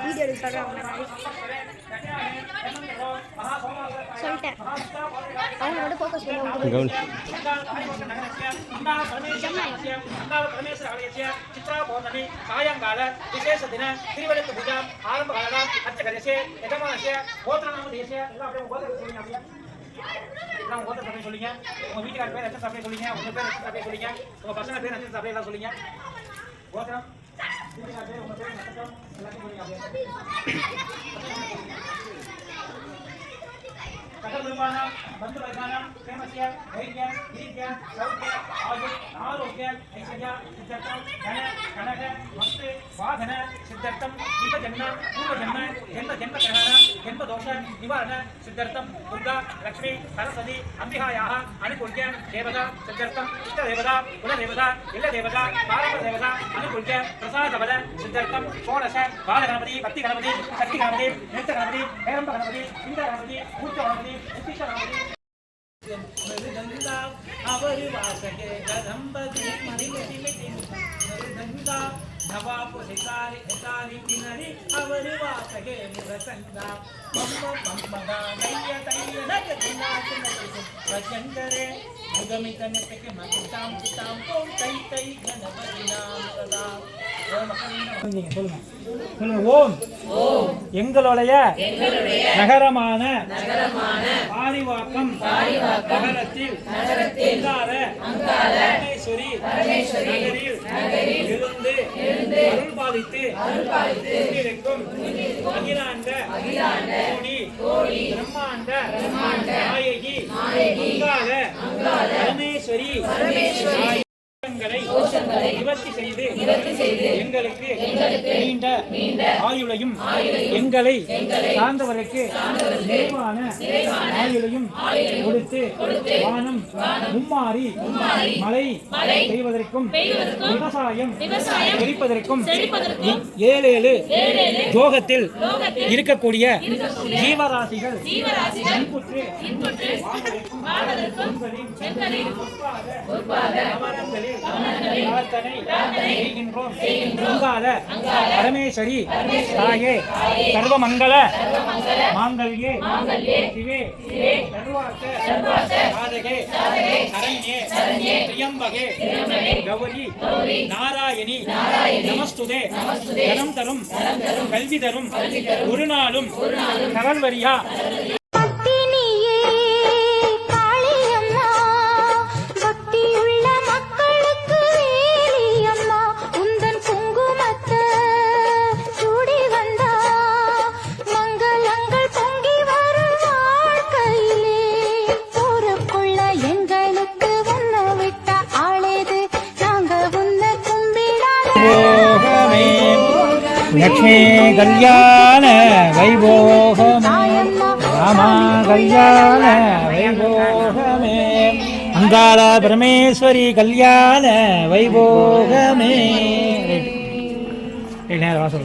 Video எடுக்க சொல்லிட்டேன் அவங்க மட்டும் ஃபோக்கஸ் பண்ணுவாங்க சாயங்கால விசேஷ தின திருவெழுத்து பூஜா ஆரம்ப காலா அச்சகரசே எஜமானசே கோத்திரநாம தேசிய எல்லாம் அப்படியே கோத்திரம் சொல்லுங்க. அப்படியே எல்லாம் கோத்திர சபை சொல்லுங்க உங்க வீட்டுக்கார பேர் எத்தனை சபை சொல்லுங்க உங்க பேர் சொல்லுங்க உங்க பசங்க பேர் சொல்லுங்க கோத்திரம் ¡Gracias! சகவிருமானம் பந்து வருமானம் சேமசியம் தைரியம் வீரியம் சௌக்கியம் ஆயுள் ஆரோக்கியம் ஐஸ்வர்யா சித்தர்த்தம் கன கனக மஸ்து வாகன சித்தர்த்தம் ஜீவ ஜன்ம பூர்வ ஜன்ம ஜென்ம ஜென்ம கிரகணம் ஜென்ம தோஷ நிவாரண சித்தர்த்தம் துர்கா லக்ஷ்மி சரஸ்வதி அம்பிகாயாக அனுகூல்ய தேவதா சித்தர்த்தம் இஷ்ட தேவதா குல இல்ல தேவதா பாரம்ப தேவதா அனுகூல்ய பிரசாத பல சித்தர்த்தம் ஷோடச பால பக்தி கணபதி சக்தி கணபதி நிறுத்த கணபதி பேரம்ப கணபதி இந்த கணபதி மூர்த்த கணபதி ಪ್ರಚಂಡರೆ ಮುಗಮಿತನೆ ಮಗುತಾಂ ಪಿತಾಂ ಕೈ ಕೈ ಘನ ಪರಿಣಾಮ ಸದಾ சொல்லுங்க. சொல்லுங்க ஓம். எங்களுடைய நகரமான பாரிவாக்கம் நகரத்தில் பரமேஸ்வரி நகரில் இருந்து அருள் பாலித்து கொண்டிருக்கும் அகிலாண்ட கோடி பிரம்மாண்ட நாயகி அங்கார பரமேஸ்வரி தோஷங்களை நிவர்த்தி செய்து எங்களுக்கு நீண்ட ஆயுளையும் எங்களை சார்ந்தவருக்கு நிறைவான ஆயுளையும் கொடுத்து வானம் மும்மாறி மழை பெய்வதற்கும் விவசாயம் செழிப்பதற்கும் ஏழு ஏழு யோகத்தில் இருக்கக்கூடிய ஜீவராசிகள் வாழ்வதற்கும் பெண்களின் அங்காத பரமேஸ்வரி தாயே சர்வமங்கள மாங்கல்யே சிவே சாதகே சரண்யே திரியம்பகே கௌரி நாராயணி நமஸ்துதே தனம் தரும் கல்வி தரும் ஒரு நாளும் கரல்வரியா லக்ஷ்மி கல்யாண வைபோகமே. ராமா கல்யாண வைபோகமே. அங்காள பரமேஸ்வரி கல்யாண வைபோகமே. நேரம் வாசல்